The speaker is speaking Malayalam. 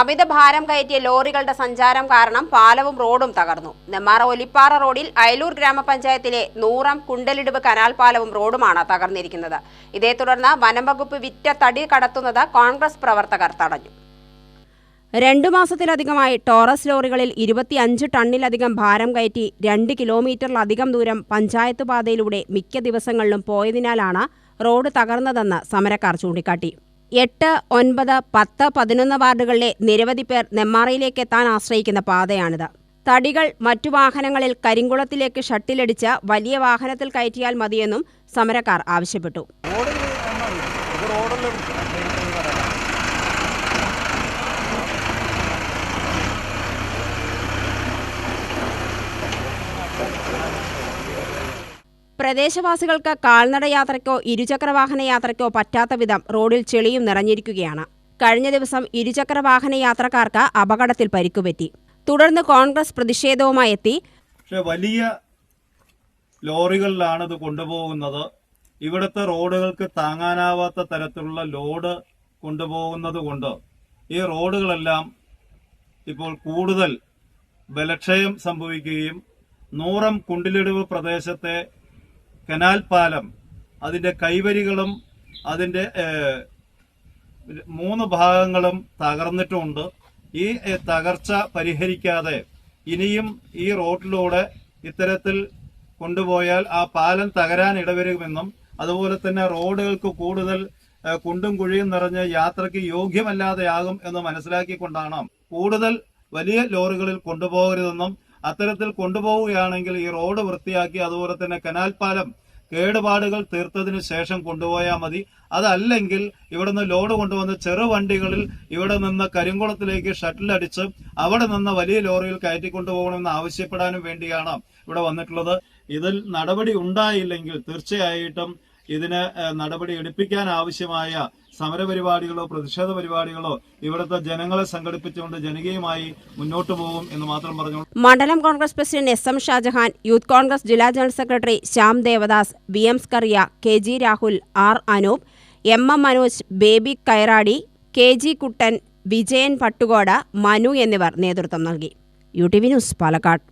അമിത ഭാരം കയറ്റിയ ലോറികളുടെ സഞ്ചാരം കാരണം പാലവും റോഡും തകർന്നു. നെമ്മാറ ഒലിപ്പാറ റോഡിൽ അയലൂർ ഗ്രാമപഞ്ചായത്തിലെ നൂറം കുണ്ടലിടുവ് കനാൽ പാലവും റോഡുമാണ് തകർന്നിരിക്കുന്നത്. ഇതേ തുടർന്ന് വനംവകുപ്പ് വിറ്റ തടി കടത്തുന്നത് കോൺഗ്രസ് പ്രവർത്തകർ തടഞ്ഞു. രണ്ടു മാസത്തിലധികമായി ടോറസ് ലോറികളിൽ ഇരുപത്തിയഞ്ച് ടണ്ണിലധികം ഭാരം കയറ്റി രണ്ട് കിലോമീറ്ററിലധികം ദൂരം പഞ്ചായത്ത് പാതയിലൂടെ മിക്ക ദിവസങ്ങളിലും പോയതിനാലാണ് റോഡ് തകർന്നതെന്ന് സമരക്കാർ ചൂണ്ടിക്കാട്ടി. എട്ട് ഒൻപത് പത്ത് പതിനൊന്ന് വാർഡുകളിലെ നിരവധി പേർ നെമ്മാറയിലേക്ക് എത്താൻ ആശ്രയിക്കുന്ന പാതയാണിത്. തടികൾ മറ്റു വാഹനങ്ങളിൽ കരിങ്കുളത്തിലേക്ക് ഷട്ടിലടിച്ച് വലിയ വാഹനത്തിൽ കയറ്റിയാൽ മതിയെന്നും സമരക്കാർ ആവശ്യപ്പെട്ടു റോഡിൽ നന്നായി ഇത് റോഡെല്ലാം പ്രദേശവാസികൾക്ക് കാൽനട യാത്രയ്ക്കോ ഇരുചക്രവാഹന യാത്രയ്ക്കോ പറ്റാത്ത വിധം റോഡിൽ ചെളിയും നിറഞ്ഞിരിക്കുകയാണ്. കഴിഞ്ഞ ദിവസം ഇരുചക്രവാഹന യാത്രക്കാർക്ക് അപകടത്തിൽ പരിക്കുപറ്റി. തുടർന്ന് കോൺഗ്രസ് പ്രതിഷേധവുമായി എത്തി. പക്ഷെ വലിയ ലോറികളിലാണ് ഇത് കൊണ്ടുപോകുന്നത്. ഇവിടുത്തെ റോഡുകൾക്ക് താങ്ങാനാവാത്ത തരത്തിലുള്ള ലോഡ് കൊണ്ടുപോകുന്നത് കൊണ്ട് ഈ റോഡുകളെല്ലാം ഇപ്പോൾ കൂടുതൽ ബലക്ഷയം സംഭവിക്കുകയും നൂറം കുണ്ടിലിടിവ് പ്രദേശത്തെ കനാൽ പാലം അതിന്റെ കൈവരികളും അതിന്റെ മൂന്ന് ഭാഗങ്ങളും തകർന്നിട്ടുമുണ്ട് ഈ തകർച്ച പരിഹരിക്കാതെ ഇനിയും ഈ റോഡിലൂടെ ഇത്തരത്തിൽ കൊണ്ടുപോയാൽ ആ പാലം തകരാൻ ഇടവരുമെന്നും അതുപോലെ തന്നെ റോഡുകൾക്ക് കൂടുതൽ കുണ്ടും കുഴിയും നിറഞ്ഞ് യാത്രയ്ക്ക് യോഗ്യമല്ലാതെയാകും എന്ന് മനസ്സിലാക്കിക്കൊണ്ടാണ് കൂടുതൽ വലിയ ലോറികളിൽ കൊണ്ടുപോകരുതെന്നും അത്തരത്തിൽ കൊണ്ടുപോവുകയാണെങ്കിൽ ഈ റോഡ് വൃത്തിയാക്കി അതുപോലെ തന്നെ കനാൽ പാലം കേടുപാടുകൾ തീർത്തതിന് ശേഷം കൊണ്ടുപോയാൽ മതി. അതല്ലെങ്കിൽ ഇവിടെ നിന്ന് ലോഡ് കൊണ്ടുവന്ന് ചെറു വണ്ടികളിൽ ഇവിടെ നിന്ന് കരിങ്കുളത്തിലേക്ക് ഷട്ടിൽ അടിച്ച് അവിടെ നിന്ന് വലിയ ലോറിയിൽ കയറ്റി കൊണ്ടുപോകണമെന്ന് ആവശ്യപ്പെടാനും വേണ്ടിയാണ് ഇവിടെ വന്നിട്ടുള്ളത്. ഇതിൽ നടപടി ഉണ്ടായില്ലെങ്കിൽ തീർച്ചയായിട്ടും ഇതിന് നടപടി എടുപ്പിക്കാൻ ആവശ്യമായ സമരപരിപാടികളോ പ്രതിഷേധ പരിപാടികളോ ഇവിടുത്തെ ജനങ്ങളെ സംഘടിപ്പിച്ചുകൊണ്ട് ജനകീയമായി മുന്നോട്ട് പോകും എന്ന് മാത്രം പറഞ്ഞു മണ്ഡലം Congress president S M Shajahan youth Congress ജില്ലാ general secretary Shyam Devadas V M Skaria K G Rahul R Anoop M M Manoj Baby Kairadi K G Kuttan Vijayan Pattukoda Manu എന്നിവർ നേതൃത്വം നൽകി. U T V news Palakkad.